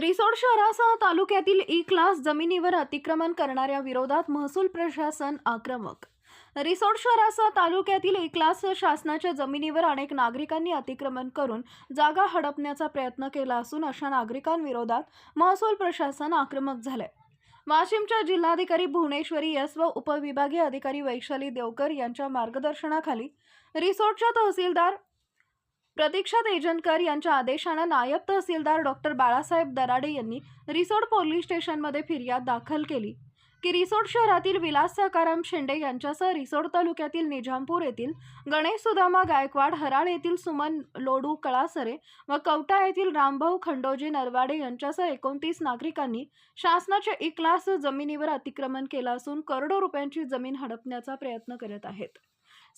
रिसोड शहरासह तालुक्यातील E class जमिनीवर अतिक्रमण करणाऱ्या विरोधात महसूल प्रशासन आक्रमक. रिसोड शहरासह तालुक्यातील ई क्लास शासनाच्या जमिनीवर अनेक नागरिकांनी अतिक्रमण करून जागा हडपण्याचा प्रयत्न केला असून अशा नागरिकांविरोधात महसूल प्रशासन आक्रमक झालंय. वाशिमच्या जिल्हाधिकारी भुवनेश्वरी एस व उपविभागीय अधिकारी वैशाली देवकर यांच्या मार्गदर्शनाखाली रिसोडच्या तहसीलदार प्रतीक्षा तेजनकर यांच्या आदेशानं नायब तहसीलदार डॉक्टर बाळासाहेब दराडे यांनी रिसोड पोलीस स्टेशनमध्ये फिर्याद दाखल केली. की रिसोड शहरातील विलास सकाराम शेंडे यांच्यासह रिसोड तालुक्यातील निजामपूर येथील गणेश सुदामा गायकवाड हराळ येथील सुमन लोडू कळासरे व कवटा येथील रामभाऊ खंडोजी नरवाडे यांच्यासह एकोणतीस नागरिकांनी शासनाच्या एक क्लास जमिनीवर अतिक्रमण केलं असून करोडो रुपयांची जमीन हडपण्याचा प्रयत्न करत आहेत.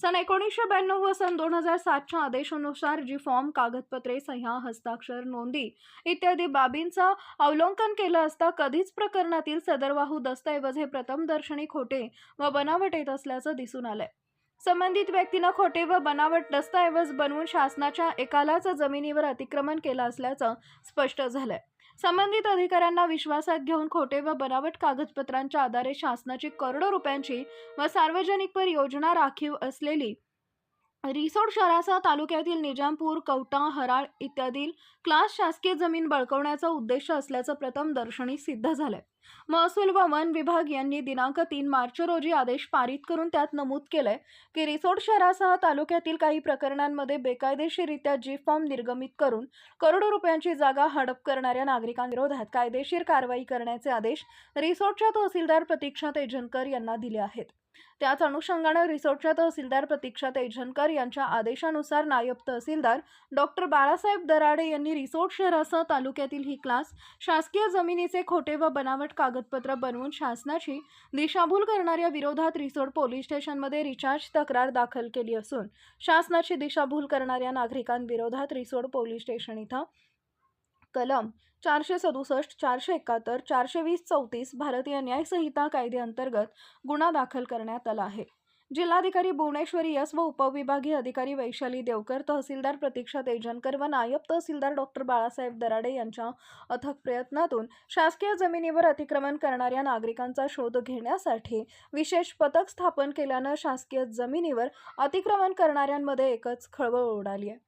सन एकोणीसशे ब्याण्णव व सन दोन हजार सातच्या आदेशानुसार जी फॉर्म कागदपत्रे सह्या हस्ताक्षर नोंदी इत्यादी बाबींचा अवलोकन केलं असता कधीच प्रकरणातील सदरवाहू दस्तऐवज हे प्रथमदर्शनी खोटे व बनावट येत असल्याचं दिसून आलंय. संबंधित व्यक्तीनं खोटे व बनावट दस्तऐवज बनवून शासनाच्या एकालाच जमिनीवर अतिक्रमण केलं असल्याचं स्पष्ट झालंय. संबंधित अधिकाऱ्यांना विश्वासात घेऊन खोटे व बनावट कागदपत्रांच्या आधारे शासनाची करोडो रुपयांची व सार्वजनिक योजना राखीव असलेली रिसोड शहरासह तालुक्यातील निजामपूर कवटा हराळ इत्यादी क्लास शासकीय जमीन बळकवण्याचा उद्देश असल्याचं प्रथम दर्शनी सिद्ध झालंय. महसूल व वन विभाग यांनी दिनांक तीन मार्च रोजी आदेश पारित करून त्यात नमूद केलंय की रिसोड शहरासह तालुक्यातील काही प्रकरणांमध्ये बेकायदेशीररित्या जी फॉर्म निर्गमित करून करोडो रुपयांची जागा हडप करणाऱ्या नागरिकांविरोधात कायदेशीर कारवाई करण्याचे आदेश रिसोडच्या तहसीलदार प्रतीक्षा तेजनकर यांना दिले आहेत. त्याच अनुषंगानं रिसोर्टच्या तहसीलदार प्रतीक्षा तेजनकर यांच्या आदेशानुसार नायब तहसीलदार डॉक्टर बाळासाहेब दराडे यांनी रिसोर्ट शहरासह तालुक्यातील ही क्लास शासकीय जमिनीचे खोटे व बनावट कागदपत्र बनवून शासनाची दिशाभूल करणाऱ्या विरोधात रिसोड पोलीस स्टेशनमध्ये रिचार्ज तक्रार दाखल केली असून शासनाची दिशाभूल करणाऱ्या नागरिकांविरोधात रिसोड पोलीस स्टेशन इथं कलम चारशे सदुसष्ट चारशे एकाहत्तर चारशे वीस चौतीस भारतीय न्यायसंहिता कायद्याअंतर्गत गुन्हा दाखल करण्यात आला आहे. जिल्हाधिकारी भुवनेश्वरी यस व उपविभागीय अधिकारी वैशाली देवकर तहसीलदार प्रतीक्षा तेजनकर व नायब तहसीलदार डॉक्टर बाळासाहेब दराडे यांच्या अथक प्रयत्नातून शासकीय जमिनीवर अतिक्रमण करणाऱ्या नागरिकांचा शोध घेण्यासाठी विशेष पथक स्थापन केल्यानं शासकीय जमिनीवर अतिक्रमण करणाऱ्यांमध्ये एकच खळबळ उडाली आहे.